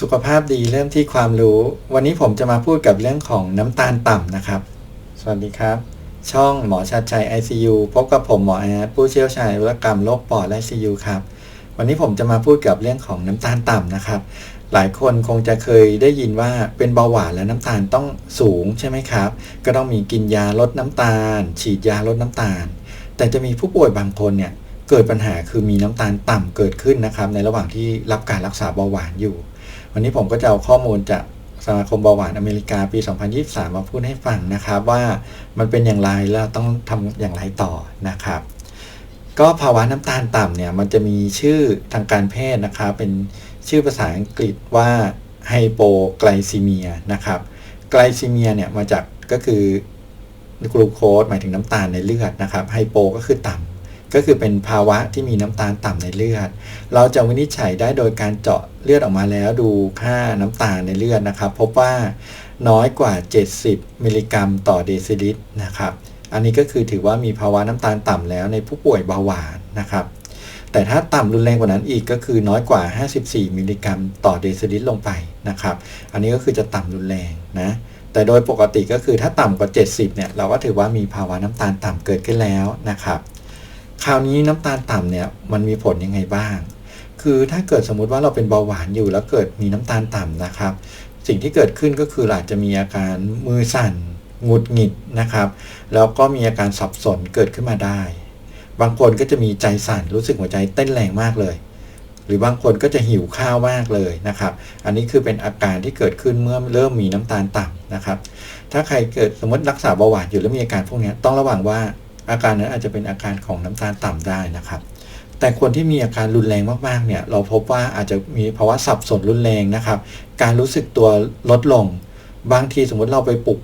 สุขภาพดีเริ่มที่ความรู้ วันนี้ผมจะมาพูดกับเรื่องของน้ำตาลต่ำนะครับ สวัสดีครับ ช่องหมอชัดชัย ICU พบกับผมหมอแอดผู้เชี่ยวชาญวิศวกรรมโรคปอดและ ICU ครับ วันนี้ผมจะมาพูดกับเรื่องของน้ำตาลต่ำนะครับ หลายคนคงจะเคยได้ยินว่าเป็นเบาหวานและน้ำตาลต้องสูงใช่ไหมครับ ก็ต้องมีกินยาลดน้ำตาล ฉีดยาลดน้ำตาล แต่จะมีผู้ป่วยบางคนเนี่ยเกิดปัญหาคือมีน้ำตาลต่ำเกิดขึ้นนะครับ ในระหว่างที่รับการรักษาเบาหวานอยู่ วันนี้ผมก็จะเอาข้อมูลจากสมาคมเบาหวานอเมริกาปี 2023 มาพูดให้ฟังนะครับว่ามันเป็นอย่างไรแล้วต้องทำอย่างไรต่อนะครับ ก็ภาวะน้ำตาลต่ำเนี่ยมันจะมีชื่อทางการแพทย์นะครับเป็นชื่อภาษาอังกฤษว่าไฮโปไกลซีเมียนะครับไกลซีเมียเนี่ยมาจากก็คือกลูโคสหมายถึงน้ำตาลในเลือดนะครับไฮโปก็คือต่ำ ก็คือเป็นภาวะที่มีน้ำตาลต่ำในเลือด เราจะวินิจฉัยได้โดยการเจาะเลือดออกมาแล้วดูค่าน้ำตาลในเลือดนะครับ พบว่าน้อยกว่า 70 มิลลิกรัม ต่อเดซิลิตรนะครับ อันนี้ก็คือถือว่ามีภาวะน้ำตาลต่ำแล้วในผู้ป่วยเบาหวานนะครับ แต่ถ้าต่ำรุนแรงกว่านั้นอีกก็คือน้อยกว่า 54 มิลลิกรัม ต่อเดซิลิตรลงไปนะครับ อันนี้ก็คือจะต่ำรุนแรงนะแต่โดยปกติก็คือถ้าต่ำกว่า 70เนี่ยเราก็ถือว่ามีภาวะน้ำตาลต่ำเกิดขึ้นแล้วนะครับ คราวนี้น้ำตาลต่ำเนี่ยมันมีผลยังไงบ้าง คือถ้าเกิดสมมุติว่าเราเป็นเบาหวานอยู่แล้วเกิดมีน้ำตาลต่ำนะครับ สิ่งที่เกิดขึ้นก็คืออาจจะมีอาการมือสั่นหงุดหงิดนะครับ แล้วก็มีอาการสับสนเกิดขึ้นมาได้ บางคนก็จะมีใจสั่นรู้สึกหัวใจเต้นแรงมากเลย หรือบางคนก็จะหิวข้าวมากเลยนะครับ อันนี้คือเป็นอาการที่เกิดขึ้นเมื่อเริ่มมีน้ำตาลต่ำนะครับ ถ้าใครเกิดสมมติรักษาเบาหวานอยู่แล้วมีอาการพวกนี้ต้องระวังว่า อาการนั้นอาจจะเป็นอาการของน้ำตาลต่ำได้นะครับ แต่คนที่มีอาการรุนแรงมากๆเนี่ยเราพบว่าอาจจะมีภาวะสับสนรุนแรงนะครับ การรู้สึกตัวลดลง บางทีสมมติเราไปปลุก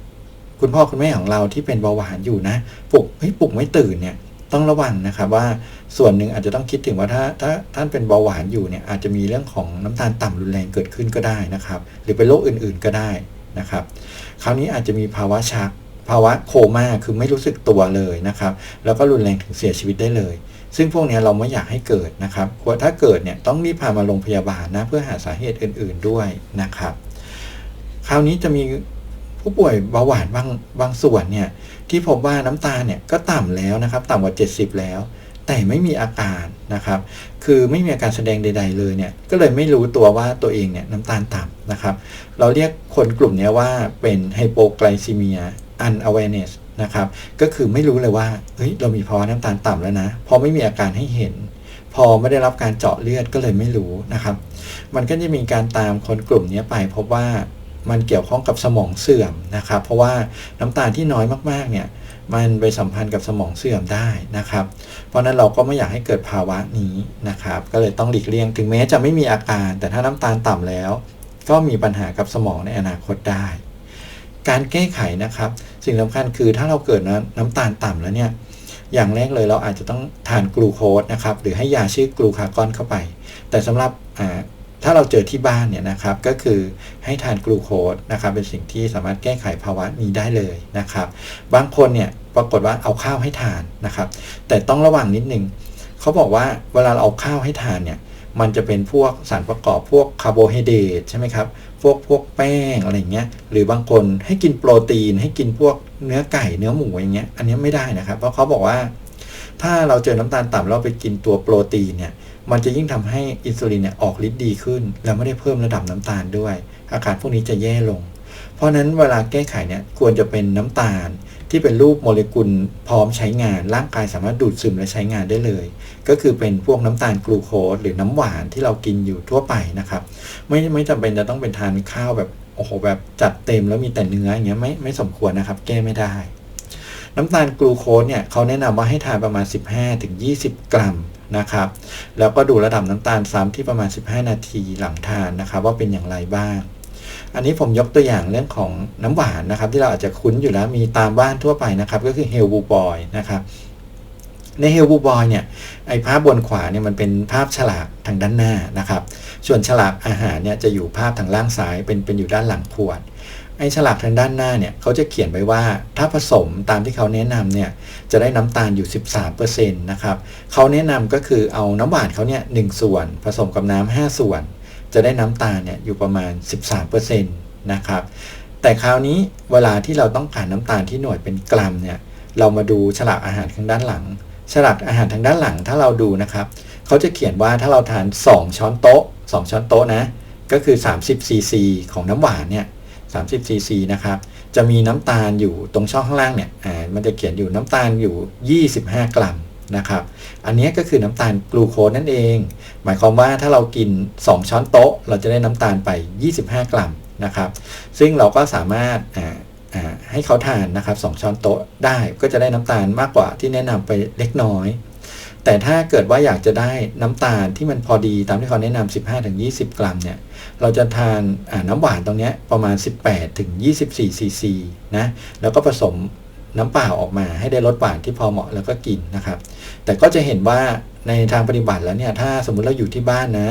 คุณพ่อคุณแม่ของเราที่เป็นเบาหวานอยู่นะปลุกเฮ้ยปลุกไม่ตื่นเนี่ยต้องระวังนะครับว่าส่วนหนึ่งอาจจะต้องคิดถึงว่าถ้าถ้าท่านเป็นเบาหวานอยู่เนี่ยอาจจะมีเรื่องของน้ำตาลต่ำรุนแรงเกิดขึ้นก็ได้นะครับ หรือเป็นโรคอื่นๆก็ได้นะครับ คราวนี้อาจจะมีภาวะชัก ภาวะโคม่าคือไม่รู้สึกตัวเลยนะครับ แล้วก็รุนแรงถึงเสียชีวิตได้เลย ซึ่งพวกนี้เราไม่อยากให้เกิดนะครับถ้าเกิดเนี่ยต้องรีบพามาโรงพยาบาลนะเพื่อหาสาเหตุอื่น ๆด้วยนะครับ คราวนี้จะมีผู้ป่วยเบาหวานบางบางส่วนเนี่ยที่พบว่าน้ำตาลเนี่ยก็ต่ำแล้วนะครับ ต่ำกว่า 70 แล้ว แต่ไม่มีอาการนะครับ คือไม่มีอาการแสดงใด ๆ เลยเนี่ยก็เลยไม่รู้ตัวว่าตัวเองเนี่ยน้ำตาลต่ำนะครับ เราเรียกคนกลุ่มนี้ว่าเป็นไฮโปไกลซีเมีย unawareness นะครับ ก็คือไม่รู้เลยว่า เฮ้ย เรามีภาวะน้ำตาลต่ำแล้วนะ พอไม่มีอาการให้เห็น พอไม่ได้รับการเจาะเลือดก็เลยไม่รู้นะครับ มันก็จะมีการตามคนกลุ่มนี้ไปพบว่ามันเกี่ยวข้องกับสมองเสื่อมนะครับ เพราะว่าน้ำตาลที่น้อยมากๆเนี่ย มันไปสัมพันธ์กับสมองเสื่อมได้นะครับ เพราะนั้นเราก็ไม่อยากให้เกิดภาวะนี้นะครับ ก็เลยต้องหลีกเลี่ยง ถึงแม้จะไม่มีอาการ แต่ถ้าน้ำตาลต่ำแล้ว ก็มีปัญหากับสมองในอนาคตได้ การแก้ไขนะครับ สิ่งสำคัญคือถ้าเราเกิดน้ำตาลต่ำแล้วเนี่ยอย่างแรกเลยเราอาจจะต้องทานกลูโคสนะครับหรือให้ยาชื่อกลูคากอนเข้าไป แต่สำหรับถ้าเราเจอที่บ้านเนี่ยนะครับก็คือให้ทานกลูโคสนะครับเป็นสิ่งที่สามารถแก้ไขภาวะนี้ได้เลยนะครับ บางคนเนี่ยปรากฏว่าเอาข้าวให้ทานนะครับ แต่ต้องระวังนิดนึงเขาบอกว่าเวลาเราเอาข้าวให้ทานเนี่ย มันจะเป็นพวกสารประกอบพวกคาร์โบไฮเดรตใช่ไหมครับ พวกพวกแป้งอะไรเงี้ย หรือบางคนให้กินโปรตีน ให้กินพวกเนื้อไก่เนื้อหมูอย่างเงี้ย อันนี้ไม่ได้นะครับ เพราะเขาบอกว่า ถ้าเราเจอน้ำตาลต่ำเราไปกินตัวโปรตีนเนี่ย มันจะยิ่งทำให้อินซูลินเนี่ยออกฤทธิ์ดีขึ้น แล้วไม่ได้เพิ่มระดับน้ำตาลด้วย อาการพวกนี้จะแย่ลง เพราะนั้นเวลาแก้ไขเนี่ยควรจะเป็นน้ำตาลที่เป็นรูปโมเลกุลพร้อมใช้งาน ร่างกายสามารถดูดซึมและใช้งานได้เลย ก็คือเป็นพวกน้ำตาลกลูโคสหรือน้ำหวานที่เรากินอยู่ทั่วไปนะครับ ไม่ไม่จำเป็นจะต้องเป็นทานข้าวแบบโอ้โหแบบจัดเต็มแล้วมีแต่เนื้ออย่างเงี้ยไม่ไม่สมควรนะครับ แก้ไม่ได้ น้ำตาลกลูโคสเนี่ยเขาแนะนำว่าให้ทานประมาณ 15-20 กรัมนะครับ แล้วก็ดูระดับน้ำตาลซ้ำที่ประมาณ 15 นาทีหลังทานนะครับ ว่าเป็นอย่างไรบ้าง อันนี้ผมยกตัวอย่างเรื่องของน้ำหวานนะครับ ที่เราอาจจะคุ้นอยู่แล้วมีตามบ้านทั่วไปนะครับ ก็คือเฮลบูบอยนะครับในเฮลบูบอยเนี่ยไอภาพบนขวาเนี่ยมันเป็นภาพฉลากทางด้านหน้านะครับ ส่วนฉลากอาหารเนี่ยจะอยู่ภาพทางล่างซ้ายเป็นเป็นอยู่ด้านหลังขวดไอ้ฉลากทางด้านหน้าเนี่ยเขาจะเขียนไว้ว่าถ้าผสมตามที่เขาแนะนำเนี่ยจะได้น้ำตาลอยู่ 13%นะครับเขาแนะนำก็คือเอาน้ำหวานเขาเนี่ยหส่วน ผสมกับน้ำ5ส่วน จะได้น้ำตาลเนี่ยอยู่ประมาณ 13%นะครับแต่คราวนี้เวลาที่เราต้องการน้ำตาลที่หน่วยเป็นกรัมเนี่ยเรามาดูฉลากอาหารทางด้านหลัง ฉลากอาหารทางด้านหลังถ้าเราดูนะครับเขาจะเขียนว่าถ้าเราทาน 2 ช้อนโต๊ะ 2 ช้อนโต๊ะนะก็คือ 30ซีซีของน้ำหวานเนี่ย30ซีซีนะครับจะมีน้ำตาลอยู่ตรงช่องข้างล่างเนี่ยอ่ามันจะเขียนอยู่น้ำตาลอยู่ 25 กรัม นะครับ อันนี้ก็คือน้ำตาลกลูโคสนั่นเอง หมายความว่าถ้าเรากิน 2 ช้อนโต๊ะ เราจะได้น้ำตาลไป 25 กรัมนะครับ ซึ่งเราก็สามารถให้เขาทานนะครับ2ช้อนโต๊ะได้ก็จะได้น้ำตาลมากกว่าที่แนะนำไปเล็กน้อย แต่ถ้าเกิดว่าอยากจะได้น้ำตาลที่มันพอดีตามที่เขาแนะนำ15-20 กรัมเนี่ยเราจะทานน้ำหวานตรงนี้ประมาณ 18ถึง24ซีซีนะแล้วก็ผสม น้ำเปล่าออกมาให้ได้รสหวานที่พอเหมาะแล้วก็กินนะครับ แต่ก็จะเห็นว่าในทางปฏิบัติแล้วเนี่ยถ้าสมมุติเราอยู่ที่บ้านนะ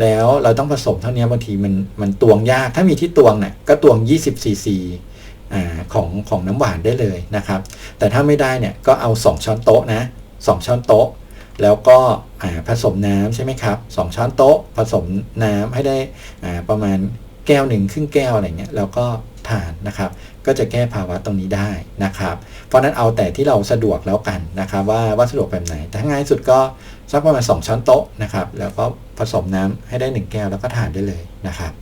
แล้วเราต้องผสมเท่านี้บางทีมันมันตวงยาก ถ้ามีที่ตวงเนี่ยก็ตวง 20ซีซีของของน้ำหวานได้เลยนะครับ แต่ถ้าไม่ได้เนี่ยก็เอา 2 ช้อนโต๊ะนะ2ช้อนโต๊ะ แล้วก็ผสมน้ำใช่ไหมครับ2ช้อนโต๊ะ ผสมน้ำให้ได้ประมาณแก้วหนึ่งครึ่งแก้วอะไรเงี้ยแล้วก็ ทานนะครับ ก็จะแก้ภาวะตรงนี้ได้นะครับ เพราะนั้นเอาแต่ที่เราสะดวกแล้วกันนะครับ ว่าว่าสะดวกแบบไหนแต่ง่ายสุดก็สักประมาณ 2 ช้อนโต๊ะนะครับ แล้วก็ผสมน้ำให้ได้ 1 แก้วแล้วก็ทานได้เลยนะครับ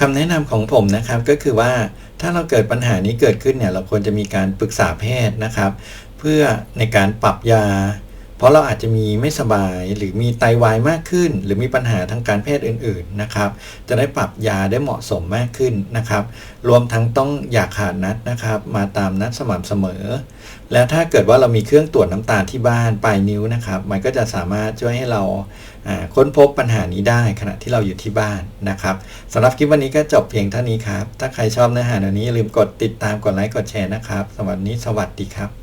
คำแนะนำของผมนะครับก็คือว่าถ้าเราเกิดปัญหานี้เกิดขึ้นเนี่ยเราควรจะมีการปรึกษาแพทย์นะครับ เพื่อในการปรับยา เพราะเราอาจจะมีไม่สบายหรือมีไตาวายมากขึ้น หรือมีปัญหาทางการแพทย์อื่นๆนะครับ จะได้ปรับยาได้เหมาะสมมากขึ้นนะครับ รวมทั้งต้องอย่าขาดนัดนะครับ มาตามนัดสม่ำเสมอ แล้วถ้าเกิดว่าเรามีเครื่องตรวจน้ำตาลที่บ้านปลายนิ้วนะครับ มันก็จะสามารถช่วยให้เราค้นพบปัญหานี้ได้ขณะที่เราอยู่ที่บ้านนะครับสำหรับคลิปวันนี้ก็จบเพียงเท่านี้ครับ ถ้าใครชอบเนื้อหาแนวนี้อย่าลืมกดติดตามกดไลค์กดแชร์นะครับสำหรับวันนี้สวัสดีครับ